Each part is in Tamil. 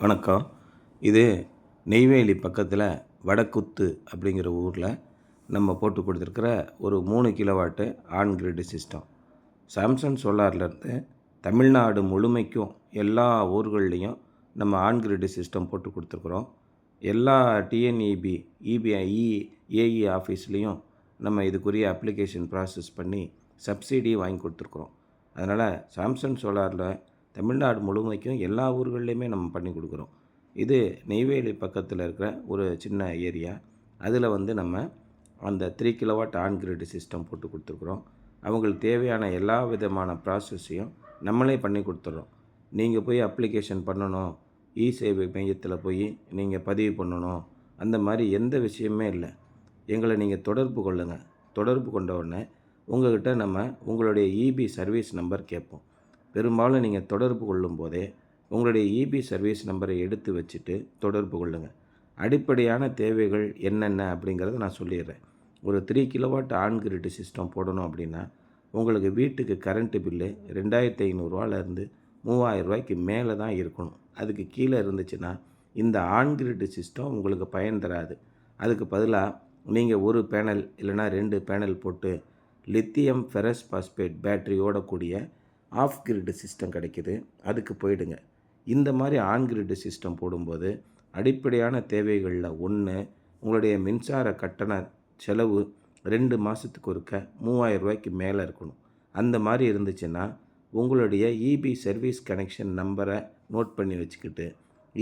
வணக்கம். இது நெய்வேலி பக்கத்தில் வடக்குத்து அப்படிங்கிற ஊரில் நம்ம போட்டு கொடுத்துருக்கிற ஒரு மூணு kilowatt on grid system. Samsung சோலார்லேருந்து Tamil Nadu முழுமைக்கும் எல்லா ஊர்கள்லேயும் நம்ம ஆன் கிரிட் சிஸ்டம் போட்டு கொடுத்துருக்குறோம். எல்லா டிஎன்இபி இபிஐ ஏஇ ஆஃபீஸ்லேயும் நம்ம இதுக்குரிய அப்ளிகேஷன் ப்ராசஸ் பண்ணி சப்சிடி வாங்கி கொடுத்துருக்குறோம். அதனால் சாம்சங் சோலாரில் தமிழ்நாடு முழுமைக்கும் எல்லா ஊர்கள்லேயுமே நம்ம பண்ணி கொடுக்குறோம். இது நெய்வேலி பக்கத்தில் இருக்கிற ஒரு சின்ன ஏரியா. அதில் வந்து நம்ம அந்த three kilowatt on grid system போட்டு கொடுத்துருக்குறோம். அவங்களுக்கு தேவையான எல்லா விதமான ப்ராசஸையும் நம்மளே பண்ணி கொடுத்துட்றோம் நீங்கள் போய் அப்ளிகேஷன் பண்ணணும். இ சேவை மையத்தில் போய் நீங்கள் பதிவு பண்ணணும். அந்த மாதிரி எந்த விஷயமே இல்லை. எங்களை நீங்கள் தொடர்பு கொள்ளுங்கள் தொடர்பு கொண்ட உடனே உங்கள்கிட்ட நம்ம உங்களுடைய இபி சர்வீஸ் நம்பர் கேட்போம். பெரும்பாலும் நீங்கள் தொடர்பு கொள்ளும் போதே உங்களுடைய இபி சர்வீஸ் நம்பரை எடுத்து வச்சுட்டு தொடர்பு கொள்ளுங்கள் அடிப்படையான தேவைகள் என்னென்ன அப்படிங்கிறத நான் சொல்லிடுறேன். ஒரு three kilowatt on grid system போடணும் அப்படின்னா உங்களுக்கு வீட்டுக்கு கரண்ட்டு பில்லு ரெண்டாயிரத்தி ஐநூறுரூவாலேருந்து மூவாயிரம் ரூபாய்க்கு மேலே தான் இருக்கணும். அதுக்கு கீழே இருந்துச்சுன்னா இந்த ஆன் கிரிட் சிஸ்டம் உங்களுக்கு பயன் தராது. அதுக்கு பதிலாக நீங்கள் ஒரு பேனல் இல்லைனா ரெண்டு பேனல் போட்டு லித்தியம் ஃபெரஸ் பாஸ்பேட் பேட்டரியோட கூடிய ஆஃப் கிரிட் சிஸ்டம் கிடைக்கிது. அதுக்கு போயிடுங்க. இந்த மாதிரி ஆன் கிரிட் சிஸ்டம் போடும்போது அடிப்படையான தேவைகளில் ஒன்று உங்களுடைய மின்சார கட்டண செலவு ரெண்டு மாதத்துக்கு ஒருக்க மூவாயிரம் ரூபாய்க்கு மேலே இருக்கணும். அந்த மாதிரி இருந்துச்சுன்னா உங்களுடைய இபி சர்வீஸ் கனெக்ஷன் நம்பரை நோட் பண்ணி வச்சுக்கிட்டு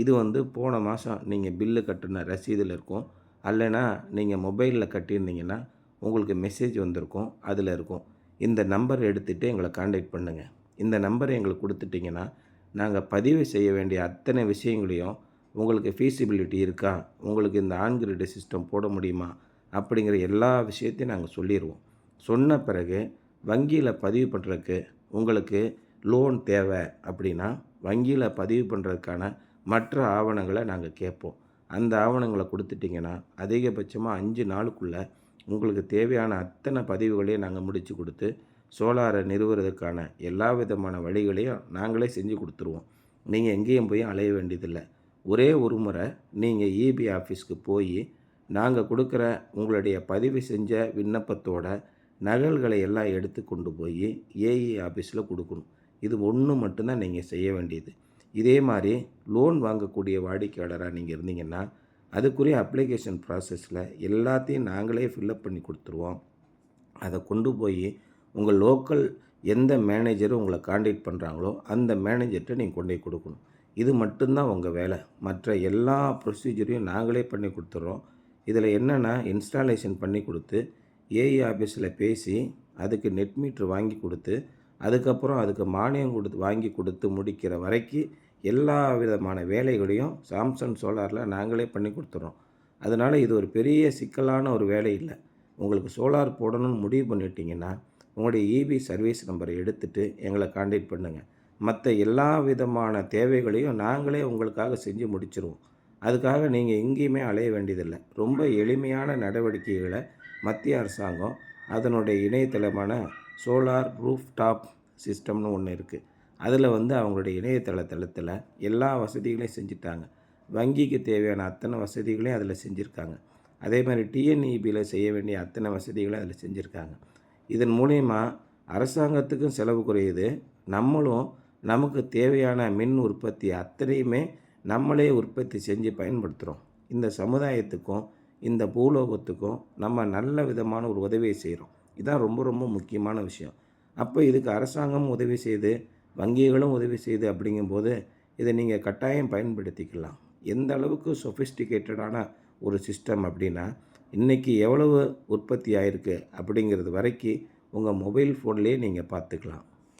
இது வந்து போன மாதம் நீங்கள் பில்லு கட்டின ரசீதில் இருக்கும். அல்லைனா நீங்கள் மொபைலில் கட்டியிருந்தீங்கன்னா உங்களுக்கு மெசேஜ் வந்திருக்கும் அதில் இருக்கும். இந்த நம்பர் எடுத்துகிட்டு எங்களை காண்டாக்ட் பண்ணுங்கள் இந்த நம்பரை எங்களுக்கு கொடுத்துட்டிங்கன்னா நாங்கள் பதிவு செய்ய வேண்டிய அத்தனை விஷயங்களையும் உங்களுக்கு ஃபீஸிபிலிட்டி இருக்கா? உங்களுக்கு இந்த ஆன்கிரிட் சிஸ்டம் போட முடியுமா? அப்படிங்கிற எல்லா விஷயத்தையும் நாங்கள் சொல்லிடுவோம் சொன்ன பிறகு வங்கியில் பதிவு பண்ணுறதுக்கு உங்களுக்கு லோன் தேவை அப்படின்னா வங்கியில் பதிவு பண்ணுறதுக்கான மற்ற ஆவணங்களை நாங்கள் கேட்போம். அந்த ஆவணங்களை கொடுத்துட்டிங்கன்னா அதிகபட்சமாக அஞ்சு நாளுக்குள்ளே உங்களுக்கு தேவையான அத்தனை பதிவுகளையும் நாங்கள் முடித்து கொடுத்து சோலாரை நிறுவுறதுக்கான எல்லா விதமான வழிகளையும் நாங்களே செஞ்சு கொடுத்துருவோம். நீங்கள் எங்கேயும் போய் அலைய வேண்டியதில்லை. ஒரே ஒரு முறை நீங்கள் இபி ஆஃபீஸ்க்கு போய் நாங்கள் கொடுக்குற உங்களுடைய பதிவு செஞ்ச விண்ணப்பத்தோட நகல்களை எல்லாம் எடுத்து கொண்டு போய் ஏஇ ஆஃபீஸில் கொடுக்கணும். இது ஒன்று மட்டும்தான் நீங்கள் செய்ய வேண்டியது. இதே மாதிரி லோன் வாங்கக்கூடிய வாடிக்கையாளராக நீங்கள் இருந்தீங்கன்னா அதுக்குரிய அப்ளிகேஷன் ப்ராசஸில் எல்லாத்தையும் நாங்களே ஃபில்லப் பண்ணி கொடுத்துருவோம். அதை கொண்டு போய் உங்கள் லோக்கல் எந்த மேனேஜரும் உங்களை காண்டாக்ட் பண்ணுறாங்களோ அந்த மேனேஜர்கிட்ட நீங்கள் கொண்டு போய் கொடுக்கணும். இது மட்டும்தான் உங்கள் வேலை. மற்ற எல்லா ப்ரொசீஜரையும் நாங்களே பண்ணி கொடுத்துட்றோம் இதில் என்னென்னா இன்ஸ்டாலேஷன் பண்ணி கொடுத்து ஏஇ ஆஃபீஸில் பேசி அதுக்கு நெட் மீட்ரு வாங்கி கொடுத்து அதுக்கப்புறம் அதுக்கு மானியம் கொடுத்து வாங்கி கொடுத்து முடிக்கிற வரைக்கும் எல்லா விதமான வேலைகளையும் சாம்சங் சோலாரில் நாங்களே பண்ணி கொடுத்துட்றோம் அதனால் இது ஒரு பெரிய சிக்கலான ஒரு வேலை இல்லை. உங்களுக்கு சோலார் போடணும்னு முடிவு பண்ணிட்டீங்கன்னா உங்களுடைய இபி சர்வீஸ் நம்பரை எடுத்துகிட்டு எங்களை காண்டாக்ட் பண்ணுங்கள் மற்ற எல்லா விதமான தேவைகளையும் நாங்களே உங்களுக்காக செஞ்சு முடிச்சிருவோம். அதுக்காக நீங்கள் எங்கேயுமே அலைய வேண்டியதில்லை. ரொம்ப எளிமையான நடவடிக்கைகளை மத்திய அரசாங்கம் அதனுடைய இணையதளமான சோலார் ரூஃப் டாப் சிஸ்டம்னு ஒன்று இருக்குது அதில் வந்து அவங்களுடைய இணையதள தளத்தில் எல்லா வசதிகளையும் செஞ்சுட்டாங்க. வங்கிக்கு தேவையான அத்தனை வசதிகளையும் அதில் செஞ்சுருக்காங்க. அதே மாதிரி டிஎன்இபியில் செய்ய வேண்டிய அத்தனை வசதிகளையும் அதில் செஞ்சுருக்காங்க. இதன் மூலயமா அரசாங்கத்துக்கும் செலவு குறையுது. நம்மளும் நமக்கு தேவையான மின் உற்பத்தி அத்தனையுமே நம்மளே உற்பத்தி செஞ்சு பயன்படுத்துகிறோம் இந்த சமுதாயத்துக்கும் இந்த பூலோகத்துக்கும் நம்ம நல்ல விதமான ஒரு உதவியை செய்கிறோம் இதுதான் ரொம்ப ரொம்ப முக்கியமான விஷயம். அப்போ இதுக்கு அரசாங்கமும் உதவி செய்து வங்கிகளும் உதவி செய்து அப்படிங்கும்போது இதை நீங்கள் கட்டாயம் பயன்படுத்திக்கலாம். எந்த அளவுக்கு சொஃபிஸ்டிகேட்டடான ஒரு சிஸ்டம் அப்படின்னா இன்றைக்கி எவ்வளவு உற்பத்தி ஆகிருக்கு அப்படிங்கிறது வரைக்கும் உங்கள் மொபைல் ஃபோன்லேயே நீங்கள் பார்த்துக்கலாம்.